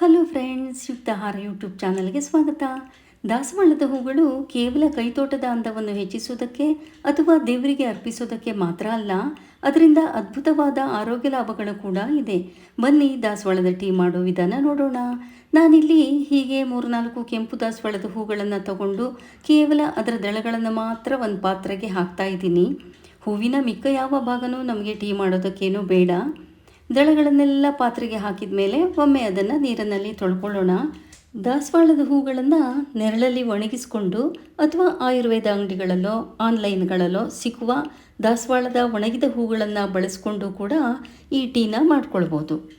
Hello friends ಯುಕ್ತಾಹಾರ YouTube ಚಾನಲ್ಗೆ ಸ್ವಾಗತ. ದಾಸವಾಳದ ಹೂಗಳು ಕೇವಲ ಕೈತೋಟದ ಅಂದವನ್ನು ಹೆಚ್ಚಿಸುವುದಕ್ಕೆ ಅಥವಾ ದೇವರಿಗೆ ಅರ್ಪಿಸೋದಕ್ಕೆ ಮಾತ್ರ ಅಲ್ಲ, ಅದರಿಂದ ಅದ್ಭುತವಾದ ಆರೋಗ್ಯ ಲಾಭಗಳು ಕೂಡ ಇದೆ. ಬನ್ನಿ ದಾಸವಾಳದ ಟೀ ಮಾಡೋ ವಿಧಾನ ನೋಡೋಣ. ನಾನಿಲ್ಲಿ ಹೀಗೆ ಮೂರ್ನಾಲ್ಕು ಕೆಂಪು ದಾಸವಾಳದ ಹೂಗಳನ್ನು ತಗೊಂಡು ಕೇವಲ ಅದರ ದಳಗಳನ್ನು ಮಾತ್ರ ಒಂದು ಪಾತ್ರೆಗೆ ಹಾಕ್ತಾ ಇದ್ದೀನಿ. ಹೂವಿನ ಮಿಕ್ಕ ಯಾವ ಭಾಗನೂ ನಮಗೆ ಟೀ ಮಾಡೋದಕ್ಕೇನೂ ಬೇಡ. ದಳಗಳನ್ನೆಲ್ಲ ಪಾತ್ರೆಗೆ ಹಾಕಿದ ಮೇಲೆ ಒಮ್ಮೆ ಅದನ್ನು ನೀರಿನಲ್ಲಿ ತೊಳ್ಕೊಳ್ಳೋಣ. ದಾಸವಾಳದ ಹೂಗಳನ್ನು ನೆರಳಲ್ಲಿ ಒಣಗಿಸಿಕೊಂಡು ಅಥವಾ ಆಯುರ್ವೇದ ಅಂಗಡಿಗಳಲ್ಲೋ, ಆನ್ಲೈನ್ಗಳಲ್ಲೋ ಸಿಗುವ ದಾಸವಾಳದ ಒಣಗಿದ ಹೂಗಳನ್ನು ಬಳಸ್ಕೊಂಡು ಕೂಡ ಈ ಟೀನ ಮಾಡ್ಕೊಳ್ಬೋದು.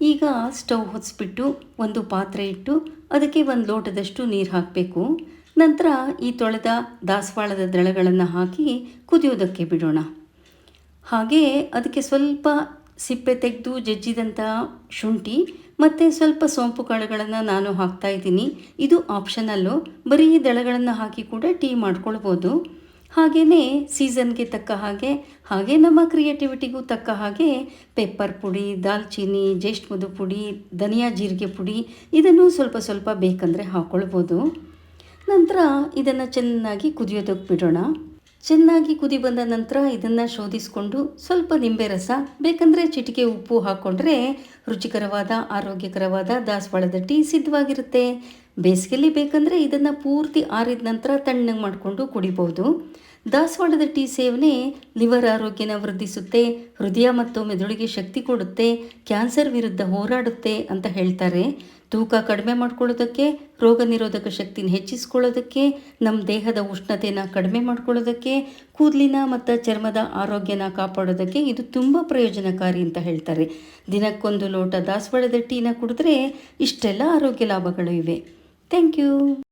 ಈಗ ಸ್ಟವ್ ಹೊತ್ತಿಸ್ಬಿಟ್ಟು ಒಂದು ಪಾತ್ರೆ ಇಟ್ಟು ಅದಕ್ಕೆ ಒಂದು ಲೋಟದಷ್ಟು ನೀರು ಹಾಕಬೇಕು. ನಂತರ ಈ ತೊಳೆದ ದಾಸವಾಳದ ದಳಗಳನ್ನು ಹಾಕಿ ಕುದಿಯೋದಕ್ಕೆ ಬಿಡೋಣ. ಹಾಗೆಯೇ ಅದಕ್ಕೆ ಸ್ವಲ್ಪ ಸಿಪ್ಪೆ ತೆಗೆದು ಜಜ್ಜಿದಂಥ ಶುಂಠಿ ಮತ್ತು ಸ್ವಲ್ಪ ಸೋಂಪು ಕಾಳುಗಳನ್ನು ನಾನು ಹಾಕ್ತಾ ಇದ್ದೀನಿ. ಇದು ಆಪ್ಷನಲ್ಲು ಬರೀ ದಳಗಳನ್ನು ಹಾಕಿ ಕೂಡ ಟೀ ಮಾಡ್ಕೊಳ್ಬೋದು. ಹಾಗೆಯೇ ಸೀಸನ್ಗೆ ತಕ್ಕ ಹಾಗೆ ಹಾಗೆ ನಮ್ಮ ಕ್ರಿಯೇಟಿವಿಟಿಗೂ ತಕ್ಕ ಹಾಗೆ ಪೆಪ್ಪರ್ ಪುಡಿ, ದಾಲ್ಚೀನಿ ಜೇಷ್ಮದು ಪುಡಿ, ಧನಿಯಾ ಜೀರಿಗೆ ಪುಡಿ ಇದನ್ನು ಸ್ವಲ್ಪ ಸ್ವಲ್ಪ ಬೇಕಂದರೆ ಹಾಕ್ಕೊಳ್ಬೋದು ನಂತರ ಇದನ್ನು ಚೆನ್ನಾಗಿ ಕುದಿಯೋದಕ್ಕೆ ಬಿಡೋಣ. ಚೆನ್ನಾಗಿ ಕುದಿ ಬಂದ ನಂತರ ಇದನ್ನು ಶೋಧಿಸಿಕೊಂಡು ಸ್ವಲ್ಪ ನಿಂಬೆ ರಸ, ಬೇಕಂದರೆ ಚಿಟಿಕೆ ಉಪ್ಪು ಹಾಕ್ಕೊಂಡ್ರೆ ರುಚಿಕರವಾದ, ಆರೋಗ್ಯಕರವಾದ ದಾಸವಾಳದ ಟೀ ಸಿದ್ಧವಾಗಿರುತ್ತೆ. ಬೇಸಿಗೆಯಲ್ಲಿ ಬೇಕಂದರೆ ಇದನ್ನು ಪೂರ್ತಿ ಆರಿದ ನಂತರ ತಣ್ಣಗೆ ಮಾಡಿಕೊಂಡು ಕುಡಿಬೋದು ದಾಸವಾಳದ ಟೀ ಸೇವನೆ ಲಿವರ್ ಆರೋಗ್ಯನ ವೃದ್ಧಿಸುತ್ತೆ, ಹೃದಯ ಮತ್ತು ಮೆದುಳಿಗೆ ಶಕ್ತಿ ಕೊಡುತ್ತೆ, ಕ್ಯಾನ್ಸರ್ ವಿರುದ್ಧ ಹೋರಾಡುತ್ತೆ ಅಂತ ಹೇಳ್ತಾರೆ. ತೂಕ ಕಡಿಮೆ ಮಾಡ್ಕೊಳ್ಳೋದಕ್ಕೆ, ರೋಗ ನಿರೋಧಕ ಶಕ್ತಿನ ಹೆಚ್ಚಿಸ್ಕೊಳ್ಳೋದಕ್ಕೆ ನಮ್ಮ ದೇಹದ ಉಷ್ಣತೆನ ಕಡಿಮೆ ಮಾಡ್ಕೊಳ್ಳೋದಕ್ಕೆ, ಕೂದಲಿನ ಮತ್ತು ಚರ್ಮದ ಆರೋಗ್ಯನ ಕಾಪಾಡೋದಕ್ಕೆ ಇದು ತುಂಬ ಪ್ರಯೋಜನಕಾರಿ ಅಂತ ಹೇಳ್ತಾರೆ. ದಿನಕ್ಕೊಂದು ಲೋಟ ದಾಸವಾಳದ ಟೀನ ಕುಡಿದ್ರೆ ಇಷ್ಟೆಲ್ಲ ಆರೋಗ್ಯ ಲಾಭಗಳು ಇವೆ. Thank you.